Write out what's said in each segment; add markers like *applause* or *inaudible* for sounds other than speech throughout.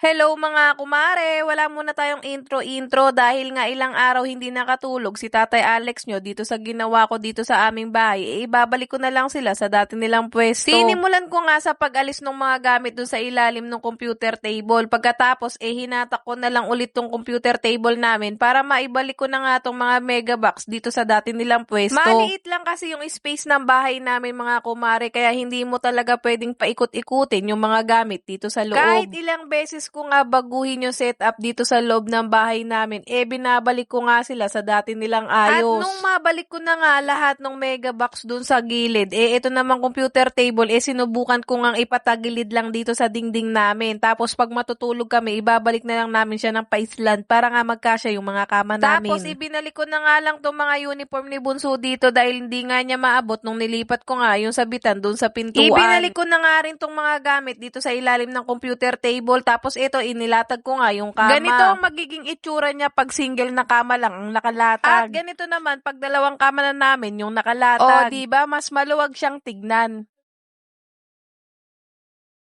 Hello mga kumare! Wala muna tayong intro-intro dahil nga ilang araw hindi nakatulog si Tatay Alex nyo dito sa ginawa ko dito sa aming bahay. E, ibabalik ko na lang sila sa dati nilang pwesto. Sinimulan ko nga sa pag-alis ng mga gamit dun sa ilalim ng computer table. Pagkatapos, eh hinatak ko na lang ulit tong computer table namin para maibalik ko na nga tong mga megabox dito sa dati nilang pwesto. Maliit lang kasi yung space ng bahay namin mga kumare kaya hindi mo talaga pwedeng paikot-ikutin yung mga gamit dito sa loob. Kahit ilang beses ko nga baguhin yung setup dito sa loob ng bahay namin, eh binabalik ko nga sila sa dati nilang ayos. At nung mabalik ko na nga lahat ng megabox dun sa gilid, eh ito naman computer table, eh sinubukan ko nga ipatagilid lang dito sa dingding namin. Tapos pag matutulog kami, ibabalik na lang namin siya ng paisland para nga magkasya yung mga kama namin. Tapos ibinalik ko na nga lang tong mga uniform ni Bunso dito dahil hindi nga niya maabot nung nilipat ko nga yung sabitan dun sa pintuan. Ibinalik ko na nga rin tong mga gamit dito sa ilalim ng computer table tapos ito, inilatag ko nga yung kama. Ganito ang magiging itsura niya pag single na kama lang ang nakalatag. At ganito naman, pag dalawang kama na namin yung nakalatag. O, di ba mas maluwag siyang tignan.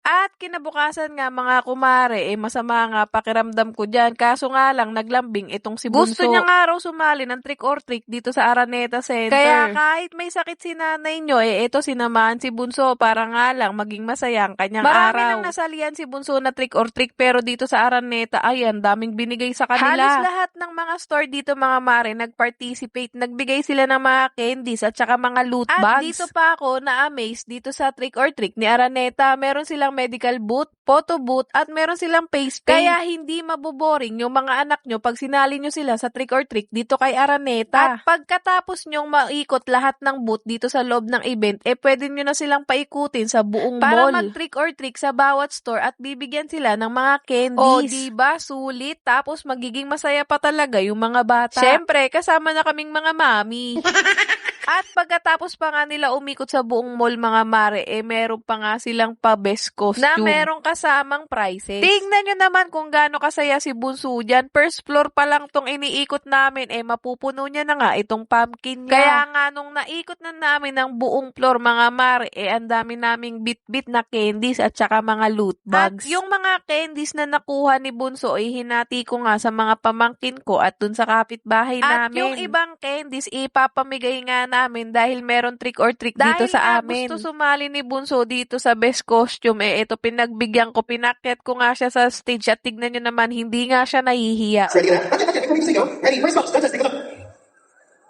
At kinabukasan nga mga kumare, eh masama nga pakiramdam ko dyan. Kaso nga lang, naglambing itong si Bunso. Gusto niya nga raw sumali ng trick or trick dito sa Araneta Center. Kaya kahit may sakit si nanay nyo, eh ito sinamahan si Bunso para nga lang maging masaya ang kanyang Marami araw. Marami nang nasalian si Bunso na trick or trick pero dito sa Araneta, ayan, daming binigay sa kanila. Halos lahat ng mga store dito mga mare, nag-participate. Nagbigay sila ng mga candies at saka mga loot bags. At dito pa ako na-amaze dito sa trick or trick ni Araneta. Meron silang silang medical booth, photo booth, at meron silang face paint. Kaya hindi maboboring yung mga anak nyo pag sinali nyo sila sa trick or trick dito kay Araneta. At pagkatapos nyong maikot lahat ng booth dito sa loob ng event, eh pwede nyo na silang paikutin sa buong Para mall. Para mag-trick or trick sa bawat store at bibigyan sila ng mga candies. O, diba? Sulit. Tapos magiging masaya pa talaga yung mga bata. Siyempre, kasama na kaming mga mami. *laughs* At pagkatapos pa nga nila umikot sa buong mall mga mare, eh meron pa nga silang pa-best costume. Na merong kasamang prices. Tingnan nyo naman kung gaano kasaya si Bunso dyan. First floor pa lang tong iniikot namin, eh mapupuno niya na nga itong pumpkin niya. Kaya nga nung naikot na namin ng buong floor mga mare, eh ang dami naming bit-bit na candies at saka mga loot bags. At yung mga candies na nakuha ni Bunso, eh hinati ko nga sa mga pamangkin ko at dun sa kapitbahay namin. At yung ibang candies, ipapamigay nga namin dahil meron trick or treat dito sa amin. Dahil gusto sumali ni Bunso dito sa best costume, eh ito pinagbigyan ko, pinakyat ko nga siya sa stage at tignan nyo naman, hindi nga siya nahihiya. Ready, ready, ready, ready, ready, ready, first box, contest, take a look.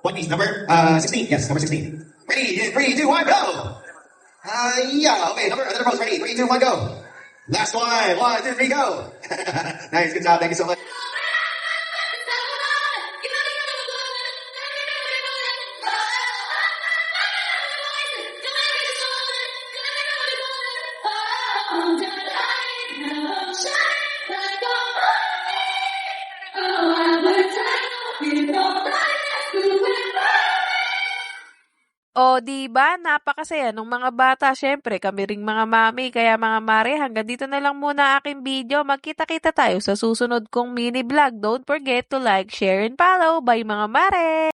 One piece, number uh, 16, yes, number 16. Ready, in 3, 2, 1, go! Uh, yeah, okay, number, another pose, ready, 3, 2, 1, go! Last one, 1, 2, 3, go! *laughs* nice, good job, thank you so much. O, di ba? Napakasaya nung mga bata. Syempre, kami ring mga mami. Kaya mga mare, hanggang dito na lang muna aking video. Magkita-kita tayo sa susunod kong mini vlog. Don't forget to like, share, and follow. Bye mga mare!